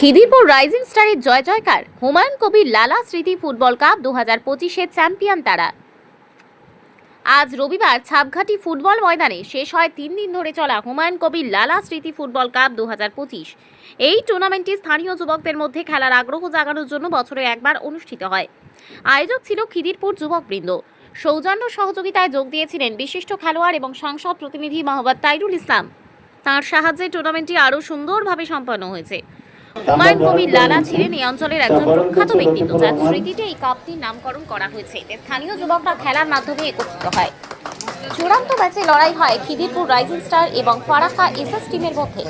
Khidirpur rising স্টারের জয় জয়কার হুমায়ুন কবির লালা স্মৃতি ফুটবল কাপ দু হাজার পঁচিশের চ্যাম্পিয়ন তারা। আজ রবিবার ছাপঘাটি ফুটবল ময়দানে শেষ হয় তিন দিন ধরে চলা হুমায়ুন কবির লালা স্মৃতি ফুটবল কাপ দু হাজার পঁচিশ। এই টুর্নামেন্টটি স্থানীয় যুবকদের মধ্যে খেলার আগ্রহ জাগানোর জন্য বছরে একবার অনুষ্ঠিত হয়। আয়োজক ছিল খিদিরপুর যুবকবৃন্দ। সৌজন্য সহযোগিতায় যোগ দিয়েছিলেন বিশিষ্ট খেলোয়াড় এবং সংসদ প্রতিনিধি মোহাম্মদ তাইরুল ইসলাম। তাঁর সাহায্যে টুর্নামেন্টটি আরও সুন্দরভাবে সম্পন্ন হয়েছে। হুমায়ুন কবির লালা ছিলেন এই অঞ্চলের একজন প্রখ্যাত ব্যক্তিত্ব যার স্মৃতিতে এই কাপটির নামকরণ করা হয়েছে। এতে স্থানীয় যুবকরা খেলার মাধ্যমে একত্রিত হয়। চূড়ান্ত ম্যাচে লড়াই হয় খিদিরপুর রাইজিং স্টার এবং ফারাক্কা এসএস টিমের মধ্যে।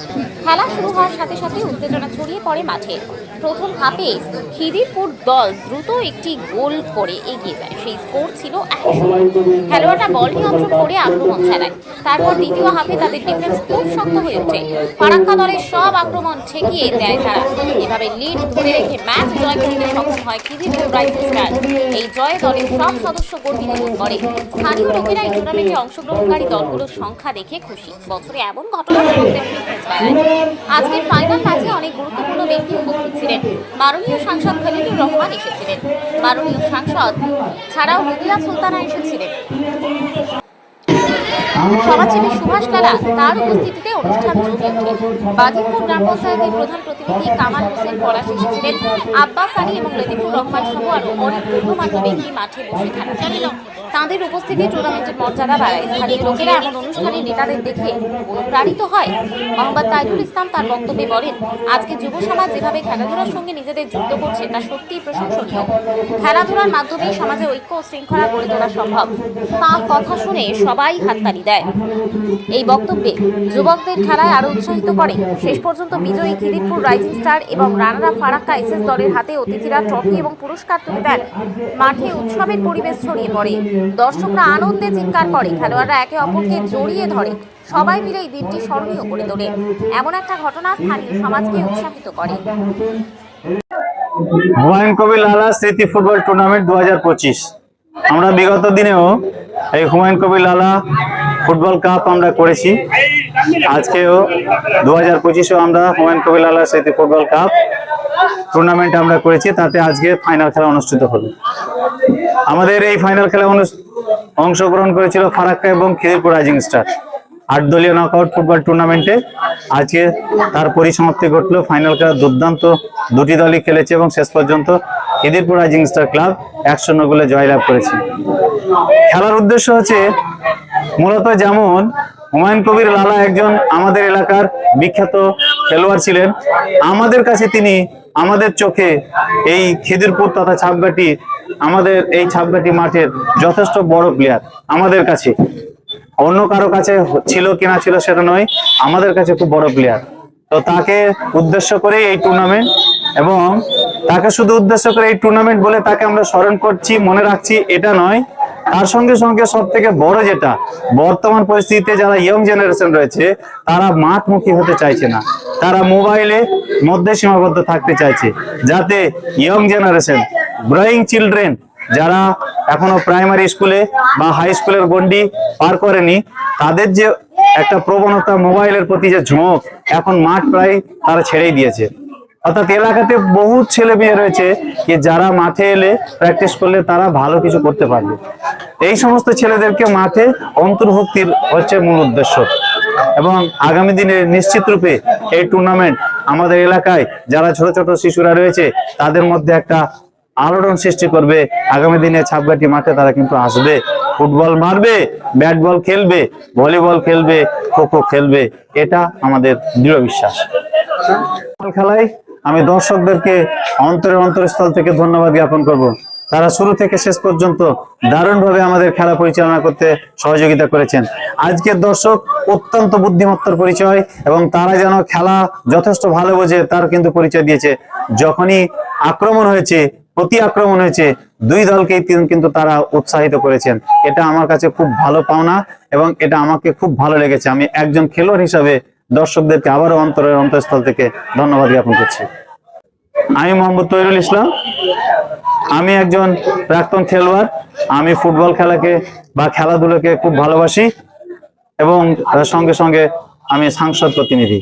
খেলা শুরু হওয়ার সাথে সাথে উত্তেজনা ছড়িয়ে পড়ে মাঠে। প্রথম হাফে খিদিরপুর দল দ্রুত একটি গোল করে এগিয়ে যায়। সেই স্কোর ছিল খেলোয়াড়রা বল নিয়ন্ত্রণ করে আক্রমণ চালায়। তারপর দ্বিতীয় হাফে তাদের ডিফেন্স খুব শক্ত হয়ে ওঠে। ফারাক্কা দলের সব আক্রমণ ঠেকিয়ে দেয় তারা। এভাবে লিড ধরে রেখে ম্যাচ জয় করতে সক্ষম হয় খিদিরপুর রাইজিং স্টার। এই জয়ে দলের সব সদস্য গর্বিত করে। স্থানীয় লোকেরা এই টুর্নামেন্টে অংশগ্রহণকারী দলগুলোর সংখ্যা দেখে খুশি। বছরে এমন ঘটনা বাড়ায় আজকের ফাইনাল ম্যাচে অনেক গুরুত্বপূর্ণ ব্যক্তি উপস্থিত ছিলেন। মাননীয় সাংসদ খলিলুর রহমান এসেছিলেন। মাননীয় সাংসদ ছাড়াও রুদিয়া সুলতানা এসেছিলেন। সমাজসেবী সুভাষ লালা তার উপস্থিতিতে অনুষ্ঠান জমে ওঠে। বাজিতপুর গ্রাম পঞ্চায়েতের প্রধান প্রতিনিধি কামাল হোসেন পলাশ এসেছিলেন। আব্বাস আলী এবং লতিফুর রহমান সহ আরও অনেক গণ্যমান্য ব্যক্তি মাঠে বসে চালিয়ে তাঁদের উপস্থিতি টুর্নামেন্টের মর্যাদা বাড়ায়। স্থানীয় লোকেরা এমন অনুষ্ঠানে নেতাদের দেখে অনুপ্রাণিত হয়। মোহাম্মদ তাইজুল ইসলাম তার বক্তব্যে বলেন, আজকে যুব সমাজ যেভাবে খেলাধুলার সঙ্গে নিজেদের যুক্ত করছে, তা সত্যিই প্রশংসনীয়। খেলাধুলার মাধ্যমে সমাজে ঐক্য ও শৃঙ্খলা গড়ে তোলা সম্ভব। তাঁর কথা শুনে সবাই হাততালি দেয়। এই বক্তব্যে যুবকদের খেলায় আরও উৎসাহিত করে শেষ পর্যন্ত বিজয়ী খিদিরপুর রাইজিং স্টার এবং রানারা ফারাক্কা এসএস দলের হাতে অতিথিরা ট্রফি এবং পুরস্কার তুলে দেন। মাঠে উৎসবের পরিবেশ ছড়িয়ে পড়ে। দর্শকরা আনন্দে চিৎকার করে, খেলোয়াড়রা একে অপরকে জড়িয়ে ধরে। সবাই মিলে এই দিনটি স্মরণীয় করে তোলে। এমন একটা ঘটনা স্থানীয় সমাজকে উৎসাহিত করে। হুমায়ুন কবির লালা স্মৃতি ফুটবল টুর্নামেন্ট দুহাজার পঁচিশ। আমরা বিগত দিনেও এই হুমায়ুন কবির লালা ফুটবল কাপ আমরা করেছি। আজকেও দু হাজার পঁচিশেও আমরা হুমায়ুন কবির লালা স্মৃতি ফুটবল কাপ টুর্নামেন্ট আমরা করেছি। তাতে আজকে ফাইনাল খেলা অনুষ্ঠিত হবে। আমাদের এই ফাইনাল খেলা অংশগ্রহণ করেছিল ফারাক্কা এবং খিদিরপুর রাইজিং স্টার আট দলীয় নকআউট ফুটবল টুর্নামেন্টে আজকে তার পরিসমাপ্তি ঘটলো। ফাইনাল খেলা দুর্দান্ত। দুটি দলই খেলেছে এবং শেষ পর্যন্ত খিদিরপুর রাইজিং স্টার ক্লাব এক শূন্য গোলে জয়লাভ করেছে। খেলার উদ্দেশ্য হচ্ছে মূলত যেমন হুমায়ুন কবির লালা একজন আমাদের এলাকার বিখ্যাত খেলোয়াড় ছিলেন। আমাদের কাছে তিনি আমাদের চোখে এই খিদিরপুর তথা ছাপগাটি আমাদের এই ছাপগাটি মাঠের যথেষ্ট বড় প্লেয়ার আমাদের কাছে। অন্য কারও কাছে ছিল কিনা ছিল সেটা নয়, আমাদের কাছে খুব বড় প্লেয়ার তো তাকে উদ্দেশ্য করে এই টুর্নামেন্ট এবং তাকে শুধু উদ্দেশ্য করে এই টুর্নামেন্ট বলে তাকে আমরা স্মরণ করছি, মনে রাখছি, এটা নয়। তার সঙ্গে সঙ্গে সব থেকে বড় যেটা, বর্তমান পরিস্থিতিতে যারা ইয়ং জেনারেশন রয়েছে, তারা মাঠমুখী হতে চাইছে না। তারা মোবাইলে মধ্যে সীমাবদ্ধ থাকতে চাইছে, যাতে ইয়ং জেনারেশন গ্রোয়িং চিলড্রেন যারা এখনও প্রাইমারি স্কুলে বা হাই স্কুলের গন্ডি পার করেনি, তাদের যে একটা প্রবণতা মোবাইলের প্রতি যে ঝোঁক এখন মাঠ প্রায় তারা ছেড়েই দিয়েছে। অর্থাৎ এলাকাতে বহু ছেলে মেয়ে রয়েছে যে যারা মাঠে এলে প্র্যাকটিস করলে তারা ভালো কিছু করতে পারবে। এই সমস্ত ছেলেদেরকে মাঠে অন্তর্ভুক্তির হচ্ছে মূল উদ্দেশ্য। এবং আগামী দিনে নিশ্চিত রূপে এই টুর্নামেন্ট আমাদের এলাকায় যারা ছোট ছোট শিশুরা রয়েছে, তাদের মধ্যে একটা আলোড়ন সৃষ্টি করবে। আগামী দিনে ছাপগাটি মাঠে তারা কিন্তু আসবে। ফুটবল মারবে ব্যাট বল খেলবে, ভলিবল খেলবে খোখো খেলবে। এটা আমাদের দৃঢ় বিশ্বাস। খেলায় আমি দর্শকদেরকে অন্তরের অন্তরস্থল থেকে ধন্যবাদ জ্ঞাপন করব। তারা শুরু থেকে শেষ পর্যন্ত দারুণভাবে আমাদের খেলা পরিচালনা করতে সহযোগিতা করেছেন। আজকের দর্শক অত্যন্ত বুদ্ধিমত্তার পরিচয় এবং তারা যেন খেলা যথেষ্ট ভালো বোঝে তার কিন্তু পরিচয় দিয়েছে। যখনই আক্রমণ হয়েছে প্রতি আক্রমণ হয়েছে। দুই দলকেই কিন্তু তারা উৎসাহিত করেছেন। এটা আমার কাছে খুব ভালো পাওনা এবং এটা আমাকে খুব ভালো লেগেছে। আমি একজন খেলোয়াড় হিসাবে দর্শকদেরকে আবারও অন্তরের অন্তঃস্থল থেকে ধন্যবাদ জ্ঞাপন করছি। আমি মোহাম্মদ তৈরুল ইসলাম। আমি একজন প্রাক্তন খেলোয়াড়। আমি ফুটবল খেলাকে বা খেলাধুলোকে খুব ভালোবাসি এবং সঙ্গে সঙ্গে আমি সাংসদ প্রতিনিধি।